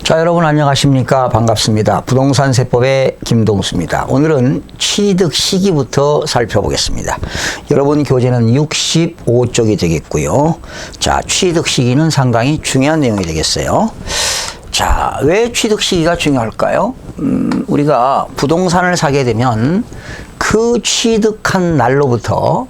자, 여러분 안녕하십니까? 반갑습니다. 부동산 세법의 김동수입니다. 오늘은 취득 시기부터 살펴보겠습니다. 여러분 교재는 65쪽이 되겠고요. 자, 취득 시기는 상당히 중요한 내용이 되겠어요. 자, 왜 취득 시기가 중요할까요? 음, 우리가 부동산을 사게 되면 그 취득한 날로부터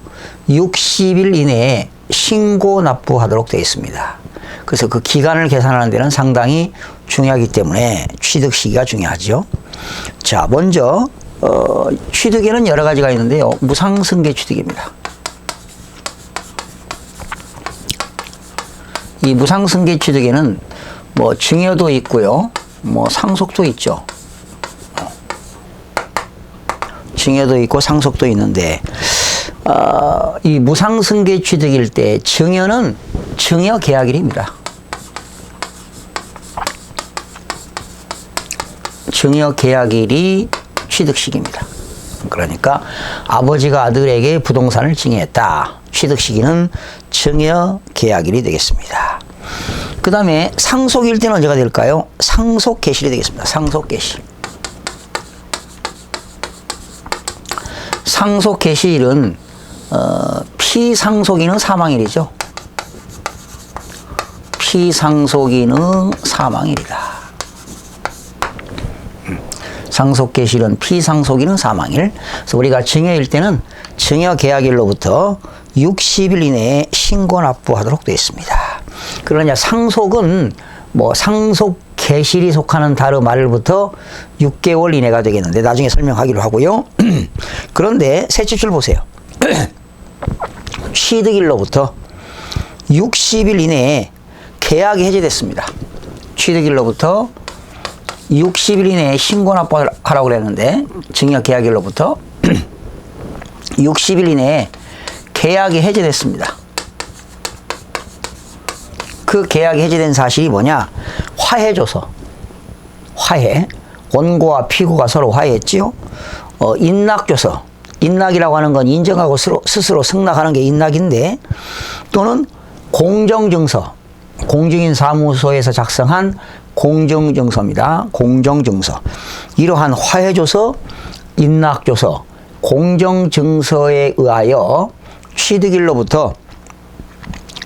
60일 이내에 신고 납부하도록 되어 있습니다. 그래서 그 기간을 계산하는 데는 상당히 중요하기 때문에 취득 시기가 중요하죠. 자, 먼저 어, 취득에는 여러 가지가 있는데요. 무상승계 취득입니다. 이 무상승계 취득에는 뭐 증여도 있고요. 뭐 상속도 있죠. 증여도 있고 상속도 있는데 어, 이 무상승계 취득일 때 증여는 증여 계약일입니다. 증여 계약일이 취득식입니다. 그러니까 아버지가 아들에게 부동산을 증여했다. 취득 시기는 증여 계약일이 되겠습니다. 그 다음에 상속일 때는 언제가 될까요? 상속 개실이 되겠습니다. 상속 개실. 상속 개시일은 어, 피상속인은 사망일이죠. 피상속인은 사망일이다. 음, 상속 개시일은 피상속인은 사망일. 그래서 우리가 증여일 때는 증여 계약일로부터 60일 이내에 신고 납부하도록 되어 있습니다. 그러냐 상속은 뭐 상속 개실이 속하는 달의 말부터 6개월 이내가 되겠는데 나중에 설명하기로 하고요. 그런데 셋째 줄 보세요. 취득일로부터 60일 이내에 계약이 해제됐습니다. 취득일로부터 60일 이내에 신고 납부하라고 그랬는데 증여 계약일로부터 60일 이내에 계약이 해제됐습니다. 그 계약이 해제된 사실이 뭐냐? 화해줘서. 화해. 원고와 피고가 서로 화해했지요. 어, 인락줘서. 인락이라고 하는 건 인정하고 스스로, 스스로 승낙하는 게 인락인데 또는 공정증서. 공증인 사무소에서 작성한 공정증서입니다. 공정증서. 이러한 화해줘서, 인락줘서, 공정증서에 의하여 취득일로부터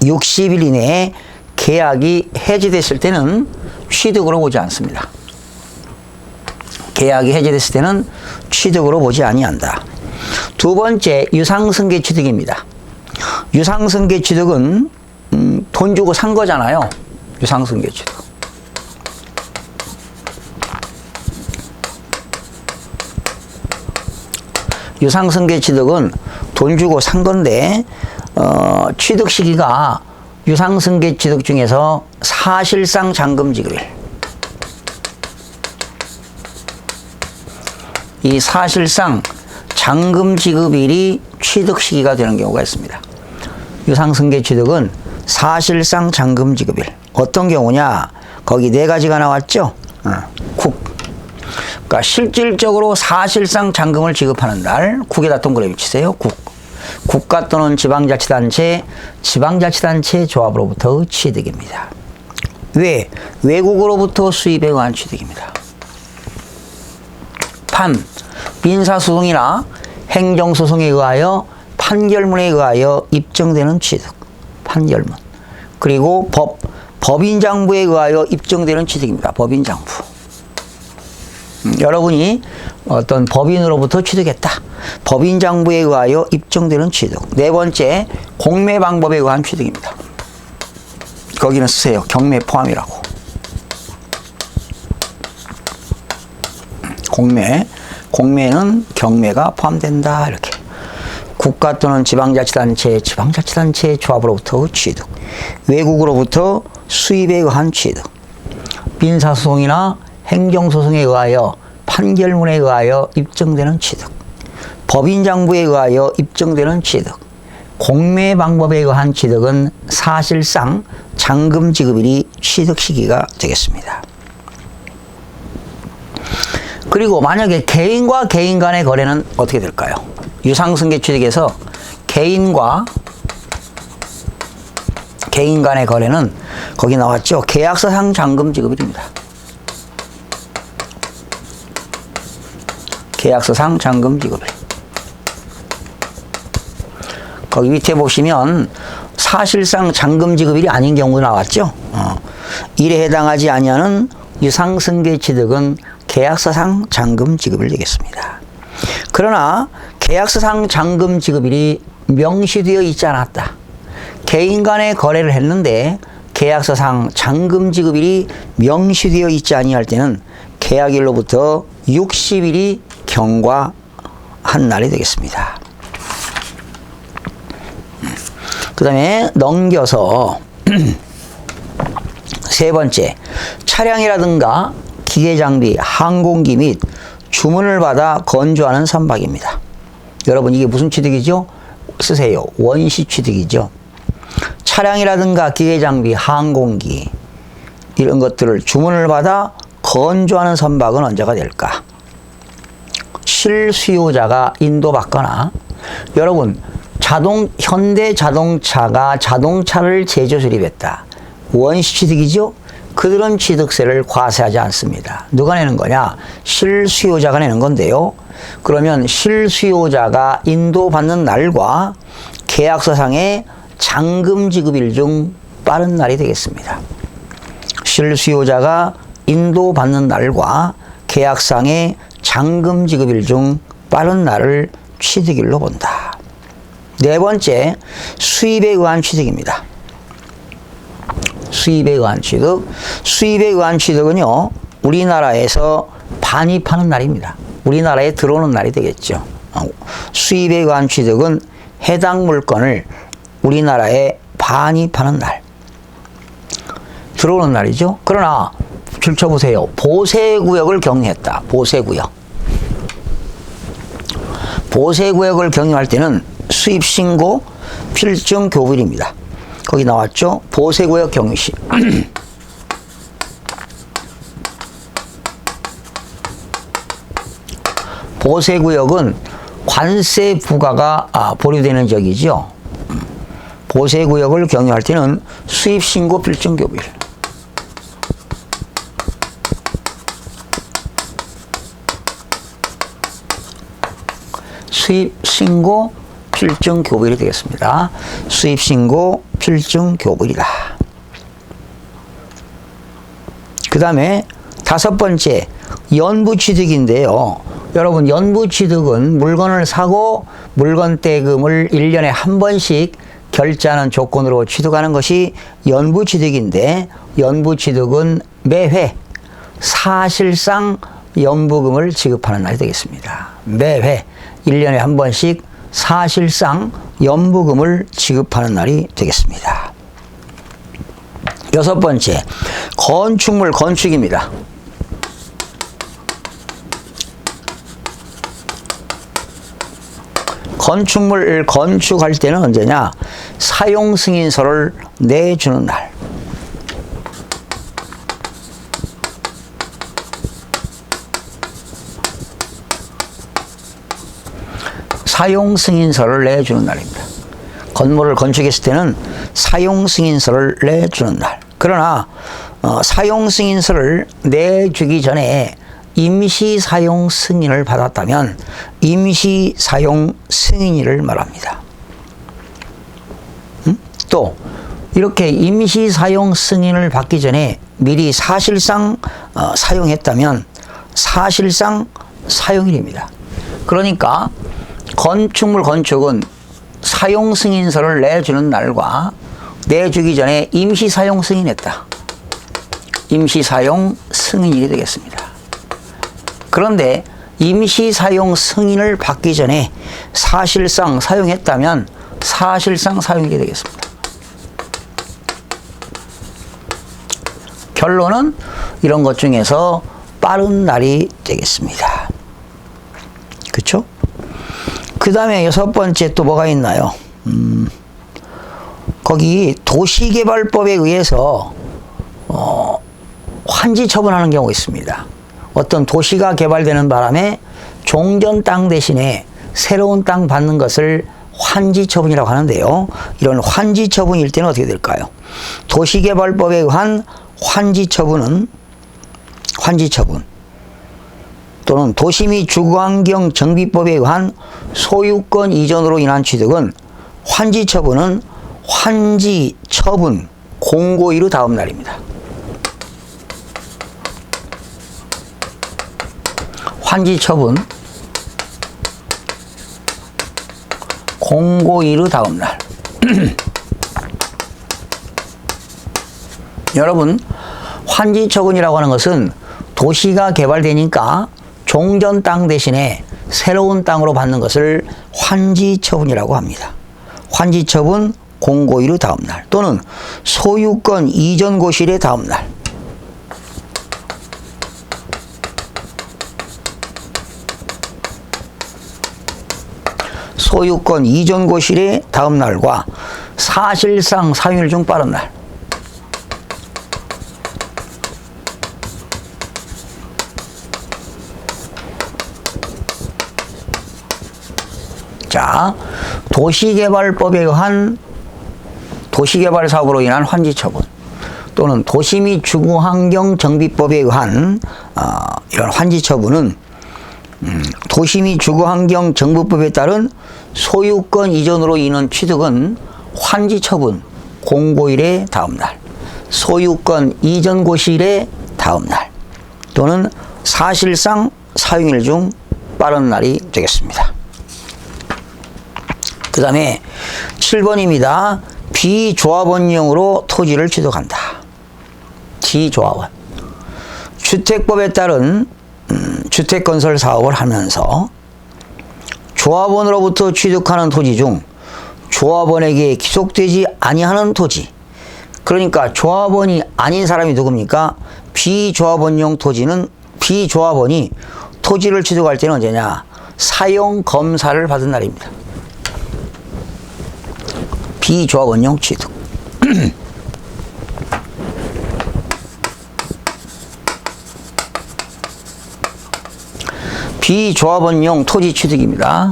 60일 이내에 계약이 해지됐을 때는 취득으로 보지 않습니다. 계약이 해지됐을 때는 취득으로 보지 아니한다. 두 번째 유상승계 취득입니다. 유상승계 취득은 음, 돈 주고 산 거잖아요. 유상승계 취득. 유상승계 취득은 돈 주고 산 건데 어, 취득 시기가 유상승계 취득 중에서 사실상 잔금 지급일. 이 사실상 잔금 지급일이 취득 시기가 되는 경우가 있습니다. 유상승계 취득은 사실상 잔금 지급일. 어떤 경우냐? 거기 네 가지가 나왔죠? 어, 국. 그러니까 실질적으로 사실상 잔금을 지급하는 날 국에다 동그라미 치세요. 국. 국가 또는 지방자치단체, 지방자치단체 조합으로부터 취득입니다. 왜? 외국으로부터 수입에 의한 취득입니다. 판, 민사소송이나 행정소송에 의하여 판결문에 의하여 입증되는 취득, 판결문. 그리고 법, 법인장부에 의하여 입증되는 취득입니다. 법인장부. 음, 여러분이 어떤 법인으로부터 취득했다. 법인 장부에 의하여 입증되는 취득. 네 번째, 공매 방법에 의한 취득입니다. 거기는 쓰세요. 경매 포함이라고. 공매. 공매는 경매가 포함된다. 이렇게. 국가 또는 지방자치단체, 지방자치단체 조합으로부터 취득. 외국으로부터 수입에 의한 취득. 민사소송이나 행정소송에 의하여 판결문에 의하여 입증되는 취득. 법인장부에 의하여 입증되는 취득. 공매 방법에 의한 취득은 사실상 잔금 지급일이 취득 시기가 되겠습니다. 그리고 만약에 개인과 개인 간의 거래는 어떻게 될까요? 유상승계 취득에서 개인과 개인 간의 거래는 거기 나왔죠. 계약서상 잔금 지급일입니다. 계약서상 잔금 지급일. 거기 밑에 보시면 사실상 잔금 지급일이 아닌 경우 나왔죠. 어. 일에 해당하지 아니하는 유상승계 취득은 계약서상 잔금 지급일 되겠습니다. 그러나 계약서상 잔금 지급일이 명시되어 있지 않았다. 개인 간의 거래를 했는데 계약서상 잔금 지급일이 명시되어 있지 아니할 때는 계약일로부터 60일이 경과한 날이 되겠습니다. 그 다음에 넘겨서 세 번째 차량이라든가 기계장비, 항공기 및 주문을 받아 건조하는 선박입니다. 여러분 이게 무슨 취득이죠? 쓰세요. 원시 취득이죠. 차량이라든가 기계장비, 항공기 이런 것들을 주문을 받아 건조하는 선박은 언제가 될까? 실수요자가 인도받거나 여러분 자동 현대 자동차가 자동차를 제조 수립했다. 원시 취득이죠. 그들은 취득세를 과세하지 않습니다. 누가 내는 거냐? 실수요자가 내는 건데요. 그러면 실수요자가 인도받는 날과 계약서상의 잔금 지급일 중 빠른 날이 되겠습니다. 실수요자가 인도받는 날과 계약상의 잔금 지급일 중 빠른 날을 취득일로 본다. 네 번째, 수입에 의한 취득입니다. 수입에 의한 취득. 수입에 의한 취득은요, 우리나라에서 반입하는 날입니다. 우리나라에 들어오는 날이 되겠죠. 어, 수입에 의한 취득은 해당 물건을 우리나라에 반입하는 날. 들어오는 날이죠. 그러나 줄 쳐보세요. 보세구역을 경유했다. 보세구역. 보세구역을 경유할 때는 수입신고 필증 교부일입니다. 거기 나왔죠? 보세구역 경유시. 보세구역은 관세 부과가 아, 보류되는 적이죠. 보세구역을 경유할 때는 수입신고 필증 교부일. 수입 신고 필증 교부일이 되겠습니다. 수입 신고 필증 교부일이다. 그 다음에 다섯 번째 연부 취득인데요. 여러분 연부 취득은 물건을 사고 물건 대금을 1년에 한 번씩 결제하는 조건으로 취득하는 것이 연부 취득인데 연부 취득은 매회 사실상 연부금을 지급하는 날이 되겠습니다. 매회 1년에 한 번씩 사실상 연부금을 지급하는 날이 되겠습니다. 여섯 번째, 건축물 건축입니다. 건축물을 건축할 때는 언제냐? 사용 승인서를 내주는 날. 사용 승인서를 내주는 날입니다. 건물을 건축했을 때는 사용 승인서를 내주는 날. 그러나 어, 사용 승인서를 내주기 전에 임시 사용 승인을 받았다면 임시 사용 승인일을 말합니다. 음? 또 이렇게 임시 사용 승인을 받기 전에 미리 사실상 어, 사용했다면 사실상 사용일입니다. 그러니까 건축물 건축은 사용 승인서를 내주는 날과 내주기 전에 임시 사용 승인했다. 임시 사용 승인일이 되겠습니다. 그런데 임시 사용 승인을 받기 전에 사실상 사용했다면 사실상 사용이 되겠습니다. 결론은 이런 것 중에서 빠른 날이 되겠습니다. 그렇죠? 그 다음에 여섯 번째 또 뭐가 있나요? 음, 거기 도시개발법에 의해서 어, 환지 처분하는 경우가 있습니다. 어떤 도시가 개발되는 바람에 종전 땅 대신에 새로운 땅 받는 것을 환지 처분이라고 하는데요. 이런 환지 처분일 때는 어떻게 될까요? 도시개발법에 의한 환지 처분은 환지 처분 또는 도시 및 주거환경 정비법에 의한 소유권 이전으로 인한 취득은 환지 처분은 환지 처분 공고일의 다음 날입니다. 환지 처분 공고일의 다음 날. 여러분, 환지 처분이라고 하는 것은 도시가 개발되니까 종전 땅 대신에 새로운 땅으로 받는 것을 환지 처분이라고 합니다. 환지 처분 공고일의 다음 날 또는 소유권 이전 고실의 다음 날. 소유권 이전 고실의 다음 날과 사실상 사유일 중 빠른 날. 자, 도시개발법에 의한 도시개발 사업으로 인한 환지 처분 또는 도시 및 주거환경 정비법에 의한 어, 이런 환지 처분은 음, 도시 및 주거환경 정비법에 따른 소유권 이전으로 인한 취득은 환지 처분 공고일의 다음 날, 소유권 이전 고시일의 다음 날 또는 사실상 사용일 중 빠른 날이 되겠습니다. 그 다음에 7번입니다. 비조합원용으로 토지를 취득한다. 비조합원. 주택법에 따른 음, 주택건설 사업을 하면서 조합원으로부터 취득하는 토지 중 조합원에게 기속되지 아니하는 토지 그러니까 조합원이 아닌 사람이 누굽니까? 비조합원용 토지는 비조합원이 토지를 취득할 때는 언제냐? 사용 검사를 받은 날입니다. 비조합원용 취득. 비조합원용 토지 취득입니다.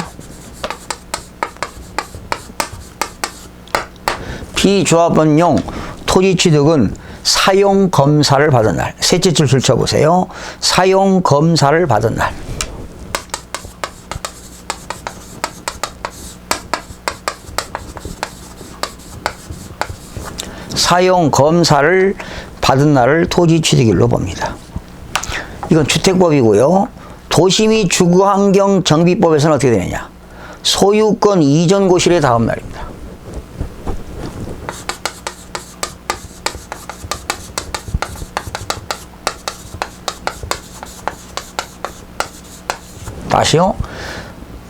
비조합원용 토지 취득은 사용 검사를 받은 날. 셋째 줄 줄쳐보세요. 사용 검사를 받은 날. 사용 검사를 받은 날을 토지 취득일로 봅니다. 이건 주택법이고요. 도시 및 주거환경 정비법에서는 어떻게 되느냐? 소유권 이전 고실의 다음 날입니다. 다시요.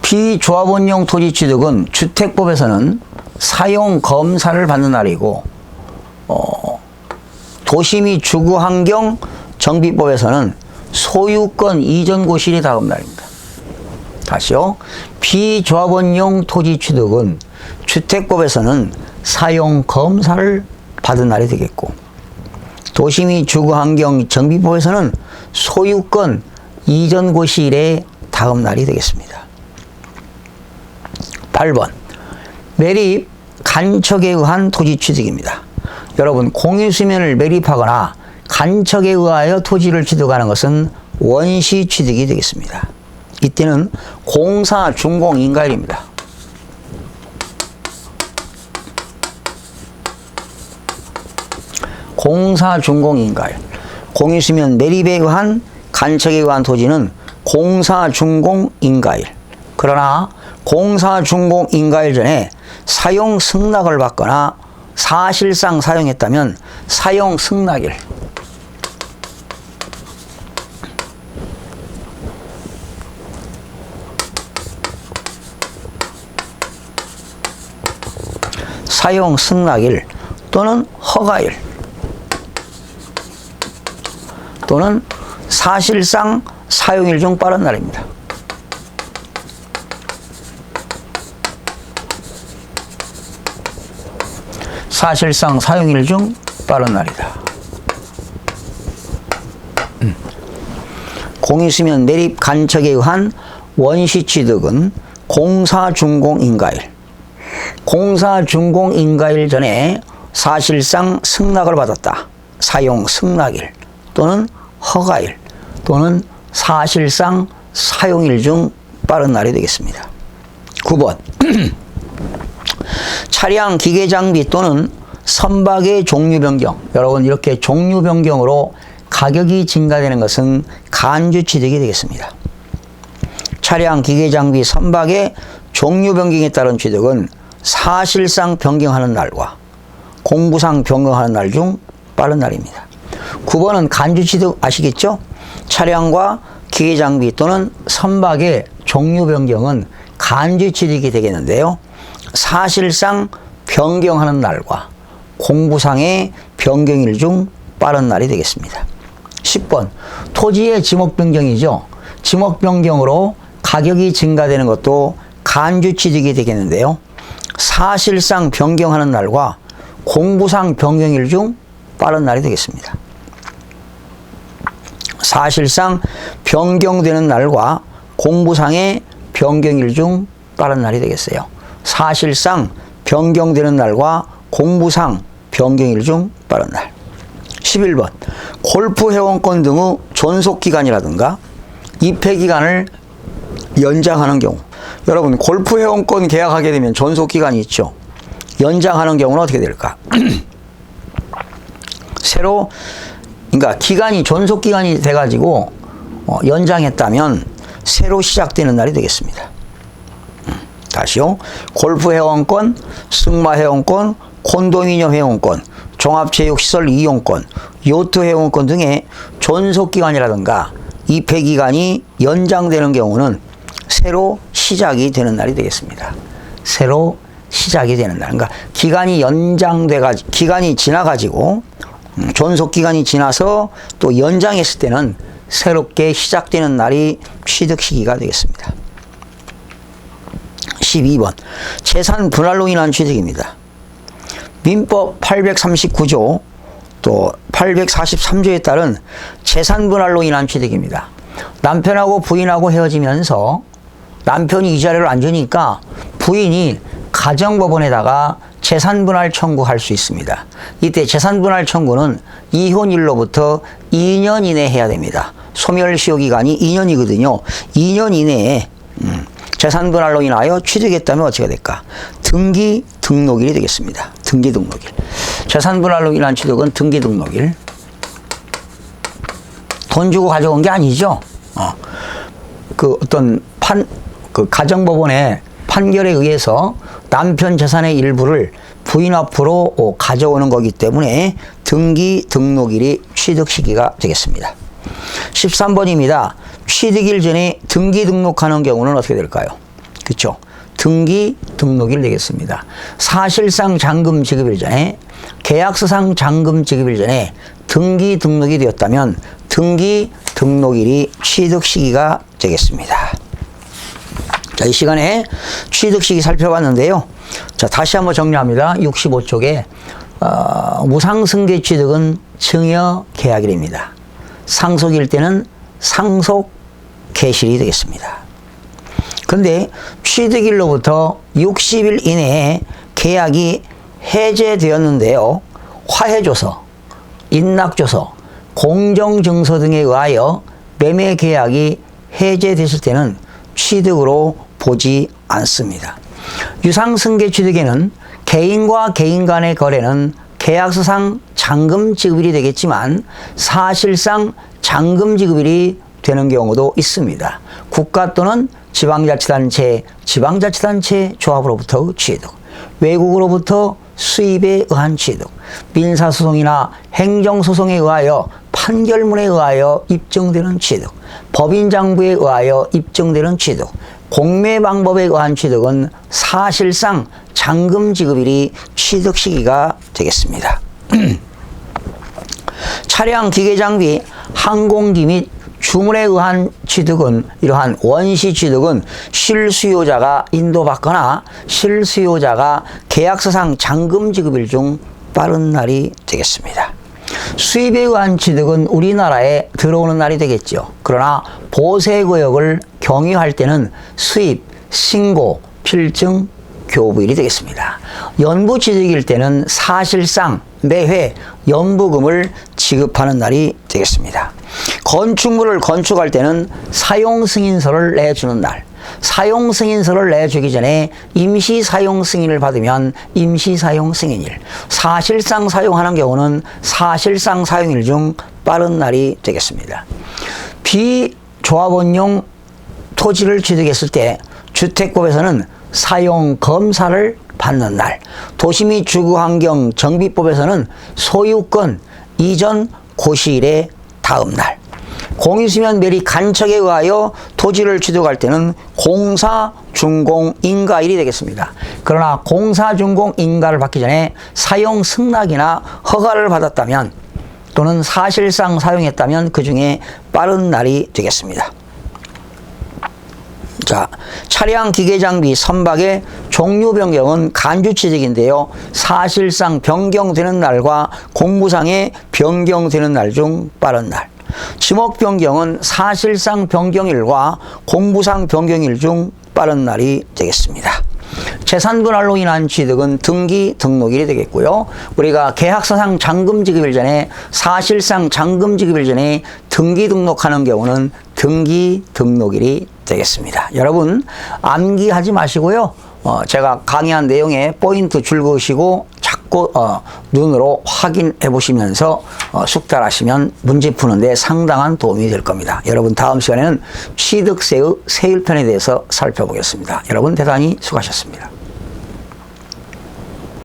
비조합원용 토지 취득은 주택법에서는 사용 검사를 받는 날이고 어, 및 주거환경 정비법에서는 소유권 이전 고실이 다음 날입니다. 다시요. 비조합원용 토지 취득은 주택법에서는 사용 검사를 받은 날이 되겠고 및 주거환경 정비법에서는 소유권 이전 고실의 다음 날이 되겠습니다. 8번 매립 간척에 의한 토지 취득입니다. 여러분 공유수면을 매립하거나 간척에 의하여 토지를 취득하는 것은 원시 취득이 되겠습니다. 이때는 공사 준공 인가일입니다. 공사 준공 인가일. 공유수면 매립에 의한 간척에 의한 토지는 공사 준공 인가일. 그러나 공사 준공 인가일 전에 사용 승낙을 받거나 사실상 사용했다면 사용 승낙일. 사용 승낙일 또는 허가일 또는 사실상 사용일 중 빠른 날입니다. 사실상 사용일 중 빠른 날이다. 음. 공유수면 매립 간척에 의한 원시 취득은 공사 준공 인가일. 공사 준공 인가일 전에 사실상 승낙을 받았다. 사용 승낙일 또는 허가일 또는 사실상 사용일 중 빠른 날이 되겠습니다. 9번 차량 기계 장비 또는 선박의 종류 변경. 여러분 이렇게 종류 변경으로 가격이 증가되는 것은 간주 취득이 되겠습니다. 차량 기계 장비 선박의 종류 변경에 따른 취득은 사실상 변경하는 날과 공부상 변경하는 날 중 빠른 날입니다. 9번은 간주 취득 아시겠죠? 차량과 기계 장비 또는 선박의 종류 변경은 간주 취득이 되겠는데요. 사실상 변경하는 날과 공부상의 변경일 중 빠른 날이 되겠습니다. 10번 토지의 지목 변경이죠. 지목 변경으로 가격이 증가되는 것도 간주 취득이 되겠는데요. 사실상 변경하는 날과 공부상 변경일 중 빠른 날이 되겠습니다. 사실상 변경되는 날과 공부상의 변경일 중 빠른 날이 되겠어요. 사실상 변경되는 날과 공부상 변경일 중 빠른 날. 11번 골프 회원권 등의 존속 기간이라든가 입회 기간을 연장하는 경우 여러분 골프 회원권 계약하게 되면 존속 기간이 있죠. 연장하는 경우는 어떻게 될까? 새로 그러니까 기간이 존속 기간이 돼 가지고 어, 연장했다면 새로 시작되는 날이 되겠습니다. 음, 다시요. 골프 회원권, 승마 회원권, 콘도미니엄 회원권, 종합체육시설 이용권, 요트 회원권 등의 존속 기간이라든가 입회 기간이 연장되는 경우는 새로 시작이 되는 날이 되겠습니다. 새로 시작이 되는 날. 그러니까 기간이 연장돼 가지고 기간이 지나 가지고 음, 존속 기간이 지나서 또 연장했을 때는 새롭게 시작되는 날이 취득 시기가 되겠습니다. 12번 재산 분할로 인한 취득입니다. 민법 839조 또 843조에 따른 재산 분할로 인한 취득입니다. 남편하고 부인하고 헤어지면서 남편이 이자료를 안 주니까 부인이 가정법원에다가 재산분할 청구할 수 있습니다. 이때 재산분할 청구는 이혼일로부터 2년 이내에 해야 됩니다. 소멸시효 기간이 2년이거든요. 2년 이내에 음, 재산 분할로 인하여 취득했다면 어떻게 될까? 등기 등록일이 되겠습니다. 등기 등록일. 재산 분할로 인한 취득은 등기 등록일. 돈 주고 가져온 게 아니죠. 어. 그 어떤 판, 그 가정법원의 판결에 의해서 남편 재산의 일부를 부인 앞으로 어, 가져오는 거기 때문에 등기 등록일이 취득 시기가 되겠습니다. 13번입니다. 취득일 전에 등기 등록하는 경우는 어떻게 될까요? 그렇죠. 등기 등록일 되겠습니다. 사실상 잔금 지급일 전에 계약서상 잔금 지급일 전에 등기 등록이 되었다면 등기 등록일이 취득 시기가 되겠습니다. 자, 이 시간에 취득 시기 살펴봤는데요. 자, 다시 한번 정리합니다. 65쪽에 어, 무상 승계 취득은 증여 계약일입니다. 상속일 때는 상속 개실이 되겠습니다. 근데 취득일로부터 60일 이내에 계약이 해제되었는데요. 화해조서, 인락조서, 공정증서 등에 의하여 매매 계약이 해제됐을 때는 취득으로 보지 않습니다. 유상승계 취득에는 개인과 개인 간의 거래는 계약서상 잔금 지급일이 되겠지만 사실상 잔금 지급일이 되는 경우도 있습니다. 국가 또는 지방자치단체, 지방자치단체 조합으로부터 취득, 외국으로부터 수입에 의한 취득, 민사소송이나 행정소송에 의하여 판결문에 의하여 입증되는 취득, 법인장부에 의하여 입증되는 취득, 공매 방법에 의한 취득은 사실상 잔금 지급일이 취득 시기가 되겠습니다. 차량 기계 장비, 항공기 및 주문에 의한 취득은 이러한 원시 취득은 실수요자가 인도받거나 실수요자가 계약서상 잔금 지급일 중 빠른 날이 되겠습니다. 수입에 의한 취득은 우리나라에 들어오는 날이 되겠죠. 그러나 보세구역을 경유할 때는 수입, 신고, 필증, 교부일이 되겠습니다. 연부 취득일 때는 사실상 매회 연부금을 지급하는 날이 되겠습니다. 건축물을 건축할 때는 사용 승인서를 내주는 날. 사용 승인서를 내주기 전에 임시 사용 승인을 받으면 임시 사용 승인일. 사실상 사용하는 경우는 사실상 사용일 중 빠른 날이 되겠습니다. 비조합원용 토지를 취득했을 때 주택법에서는 사용 검사를 받는 날, 도시및 주거환경 정비법에서는 소유권 이전 고시일의 다음 날, 공유수면 매리 간척에 의하여 토지를 취득할 때는 공사 준공 인가일이 되겠습니다. 그러나 공사 준공 인가를 받기 전에 사용 승낙이나 허가를 받았다면 또는 사실상 사용했다면 그 중에 빠른 날이 되겠습니다. 자, 차량 기계 장비 선박의 종류 변경은 간주 취득인데요. 사실상 변경되는 날과 공무상의 변경되는 날 중 빠른 날. 지목 변경은 사실상 변경일과 공부상 변경일 중 빠른 날이 되겠습니다. 재산 분할로 인한 취득은 등기 등록일이 되겠고요. 우리가 계약서상 잔금 지급일 전에 사실상 잔금 지급일 전에 등기 등록하는 경우는 등기 등록일이 되겠습니다. 여러분 암기하지 마시고요. 어, 제가 강의한 내용에 포인트 줄그시고 자꾸 어, 눈으로 확인해 보시면서 어, 숙달하시면 문제 푸는데 상당한 도움이 될 겁니다. 여러분 다음 시간에는 취득세의 세율편에 대해서 살펴보겠습니다. 여러분 대단히 수고하셨습니다.